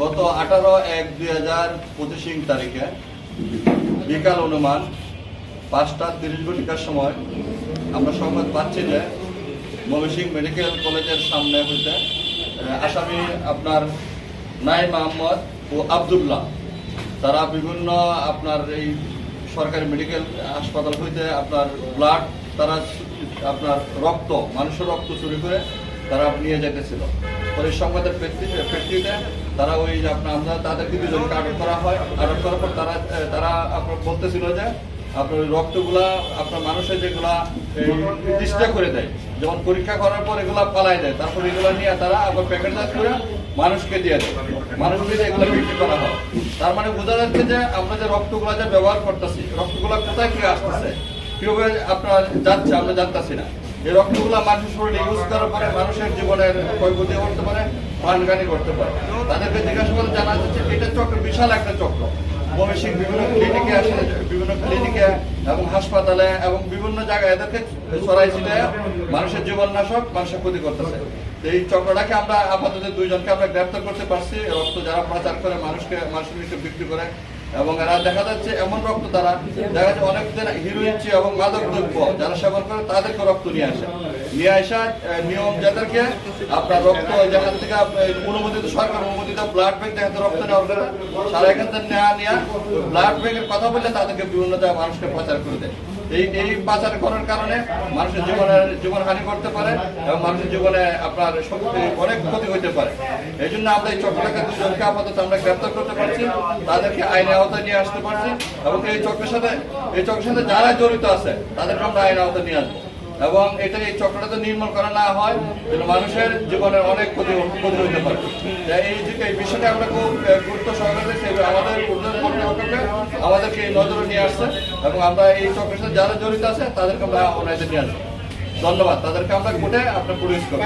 গত আঠারো এক দুই হাজার পঁচিশ তারিখে বিকাল অনুমান পাঁচটা তিরিশ ঘটিকার সময় আমরা সংবাদ পাচ্ছি যে ময়মনসিং মেডিকেল কলেজের সামনে হইতে আসামি আপনার নাইম আহমদ ও আবদুল্লাহ। তারা বিভিন্ন আপনার এই সরকারি মেডিকেল হাসপাতাল হইতে আপনার ব্লাড তারা আপনার রক্ত, মানুষের রক্ত চুরি করে তারা নিয়ে যেতেছিল। পরে সংবাদের প্রেক্ষিতে তারা ওই আপনার আমরা তাদেরকে দুজনকে আটক করা হয়। আটক করার পর তারা তারা আপনার বলতেছিল যে আপনার রক্তগুলা আপনার মানুষের যেগুলা ডিসপ্লে করে দেয়, যেমন পরীক্ষা করার পর এগুলা পালাই দেয়, তারপর এগুলা নিয়ে তারা আবার প্যাকেটজাত করে মানুষকে দিয়ে দেয়। মানুষ দিয়ে এগুলো বিক্রি করা হয়। তার মানে বোঝা যাচ্ছে যে আমরা যে রক্তগুলা যে ব্যবহার করতেছি, রক্তগুলা কোথায় থেকে আসতেছে? কীভাবে আপনার যাচ্ছে, আমরা জানতেছি না। রক্তগুলা মানুষের শরীরে ইউজ করার পরে মানুষের জীবনের ক্ষয়ক্ষতি করতে পারে করতে পারে। তাদেরকে জিজ্ঞাসা করে জানা যাচ্ছে এটা চক্র, বিশাল একটা চক্র। ময়মনসিংহ বিভিন্ন ক্লিনিকে আসে, বিভিন্ন ক্লিনিকে এবং হাসপাতালে এবং বিভিন্ন জায়গায় এদেরকে ছিটে মানুষের জীবন নাশক মানুষের ক্ষতি করতেছে। এই চক্রটাকে আমরা আপাতত দুইজনকে আমরা গ্রেপ্তার করতে পারছি। রক্ত যারা পাচার করে মানুষকে, মানুষের বিক্রি করে এবং এরা দেখা যাচ্ছে এমন রক্ত তারা দেখা যাচ্ছে অনেক দিন হিরোইন এবং মাদক দ্রব্য যারা সেবন করে তাদেরকে রক্ত নিয়ে আসে। নিয়ে আসা নিয়ম যাদেরকে আপনার রক্ত যেখান থেকে অনুমোদিত, সরকার অনুমোদিত ব্লাড ব্যাংক যেখান থেকে রক্ত নেওয়া সারা এখান থেকে নেওয়া নেওয়া ব্লাড ব্যাংকের কথা বললে তাদেরকে বিভিন্ন মানুষকে প্রচার করে দেয়। এই এই পাচার করার কারণে মানুষের জীবনের জীবন হানি করতে পারে এবং মানুষের জীবনে আপনার শক্তি অনেক ক্ষতি হইতে পারে। এই জন্য আমরা এই চক্রটাকে দুজনকে আপাতত আমরা গ্রেপ্তার করতে পারছি, তাদেরকে আইনের আওতায় নিয়ে আসতে পারছি এবং এই চক্রের সাথে, এই চক্রের সাথে যারা জড়িত আছে, তাদেরকে আমরা আইনের আওতায় নিয়ে আসব। এবং এটা এই চক্রটা তো নির্মূল করা না হয় মানুষের জীবনের অনেক ক্ষতি ক্ষতি হতে পারে। এই এই বিষয়টা আমরা খুব গুরুত্ব সহকারে আমাদের ঊর্ধ্বতন কর্তৃপক্ষকে আমাদেরকে এই নজরে নিয়ে আসছে এবং আমরা এই চক্রের সাথে যারা জড়িত আছে, তাদেরকে আমরা অনাইতে নিয়ে আসব। ধন্যবাদ। তাদেরকে আমরা কোর্টে আপনার পুলিশ করব।